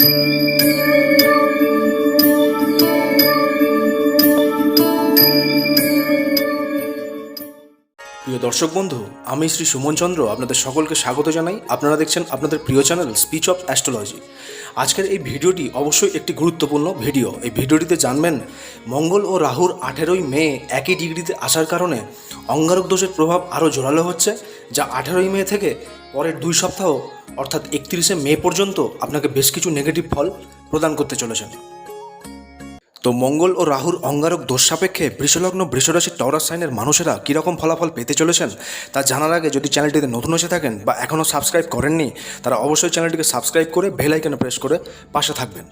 Música প্রিয় দর্শক বন্ধু, আমি শ্রী সুমন চন্দ্র আপনাদের সকলকে স্বাগত জানাই। আপনারা দেখছেন আপনাদের প্রিয় চ্যানেল স্পিচ অফ অ্যাস্ট্রোলজি। আজকের এই ভিডিওটি অবশ্যই একটি গুরুত্বপূর্ণ ভিডিও। এই ভিডিওটিতে জানবেন, মঙ্গল ও রাহুর আঠেরোই মে একই ডিগ্রিতে আসার কারণে অঙ্গারক দোষের প্রভাব আরও জোরালো হচ্ছে, যা আঠেরোই মে থেকে পরের দুই সপ্তাহ, অর্থাৎ একত্রিশে মে পর্যন্ত আপনাকে বেশ কিছু নেগেটিভ ফল প্রদান করতে চলেছেন তো মঙ্গল ও রাহুর অঙ্গারক দোষ সাপেক্ষে বৃষলগ্ন বৃষরাশি টরাস সাইনের মানুষেরা কীরকম ফলাফল পেতে চলেছেন তা জানার আগে যদি চ্যানেলটিতে নতুন এসে থাকেন বা এখনও সাবস্ক্রাইব করেননি, তারা অবশ্যই চ্যানেলটিকে সাবস্ক্রাইব করে বেল আইকনে প্রেস করে পাশে থাকবেন।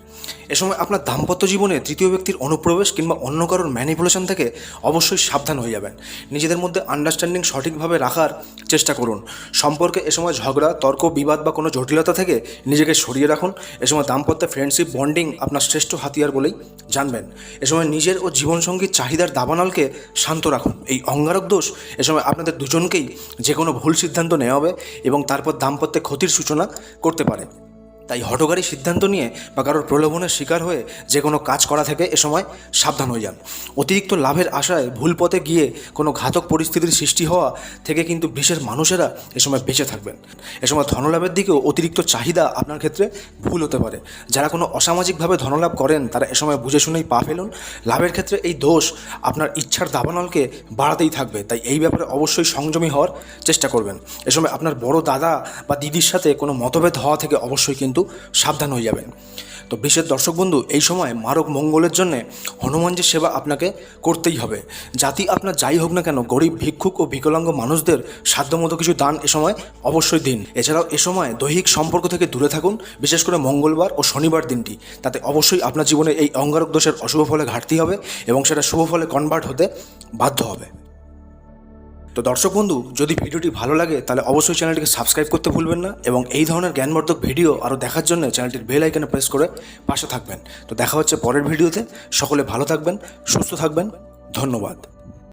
এ সময় আপনার দাম্পত্য জীবনে তৃতীয় ব্যক্তির অনুপ্রবেশ কিংবা অন্য কারোর ম্যানিপুলেশন থেকে অবশ্যই সাবধান হয়ে যাবেন। নিজেদের মধ্যে আন্ডারস্ট্যান্ডিং সঠিকভাবে রাখার চেষ্টা করুন। সম্পর্কে এ সময় ঝগড়া, তর্ক, বিবাদ বা কোনো জটিলতা থেকে নিজেকে সরিয়ে রাখুন। এ সময় দাম্পত্য ফ্রেন্ডশিপ বন্ডিং আপনার শ্রেষ্ঠ হাতিয়ার বলেই জানবেন। এ সময় নিজের ও জীবনসঙ্গীর চাহিদার দাবানলকে শান্ত রাখুন। এই অঙ্গারক দোষ এ সময় আপনাদের দুজনকেই যে কোনো ভুল সিদ্ধান্ত নেওয়া হবে এবং তারপর দাম্পত্যে ক্ষতির সূচনা করতে পারে তাই হঠকারী সিদ্ধান্ত নিয়ে বা কারোর প্রলোভনের শিকার হয়ে যে কোনো কাজ করা থেকে এ সময় সাবধান হয়ে যান। অতিরিক্ত লাভের আশায় ভুল পথে গিয়ে কোনো ঘাতক পরিস্থিতির সৃষ্টি হওয়া থেকে কিন্তু বিশেষ মানুষেরা এ সময় বেঁচে থাকবেন। এ সময় ধনলাভের দিকেও অতিরিক্ত চাহিদা আপনার ক্ষেত্রে ভুল হতে পারে। যারা কোনো অসামাজিকভাবে ধনলাভ করেন, তারা এ সময় বুঝে শুনেই পা ফেলুন। লাভের ক্ষেত্রে এই দোষ আপনার ইচ্ছার দাবানলকে বাড়াতেই থাকবে। তাই এই ব্যাপারে অবশ্যই সংযমী হওয়ার চেষ্টা করবেন। এ সময় আপনার বড় দাদা বা দিদির সাথে কোনো মতভেদ হওয়া থেকে অবশ্যই কিন্তু সাবধান হয়ে যাবেন। তো বিশেষ দর্শক বন্ধু, এই সময় মারক মঙ্গলের জন্য হনুমানজির সেবা আপনাকে করতেই হবে। জাতি আপনার যাই হোক না কেন, গরিব, ভিক্ষুক ও বিকলাঙ্গ মানুষদের সাধ্যমতো কিছু দান এ সময় অবশ্যই দিন। এছাড়াও এ সময় দৈহিক সম্পর্ক থেকে দূরে থাকুন, বিশেষ করে মঙ্গলবার ও শনিবার দিনটি। তাতে অবশ্যই আপনার জীবনে এই অঙ্গারক দোষের অশুভ ফলে ঘাটতি হবে এবং সেটা শুভ ফলে কনভার্ট হতে বাধ্য হবে। তো দর্শক বন্ধু, যদি ভিডিওটি ভালো লাগে, তাহলে অবশ্যই চ্যানেলটিকে সাবস্ক্রাইব করতে ভুলবেন না এবং এই ধরনের জ্ঞানবর্ধক ভিডিও আরও দেখার জন্য চ্যানেলটির বেল আইকনে প্রেস করে পাশে থাকবেন। তো দেখা হচ্ছে পরের ভিডিওতে। সকলে ভালো থাকবেন, সুস্থ থাকবেন। ধন্যবাদ।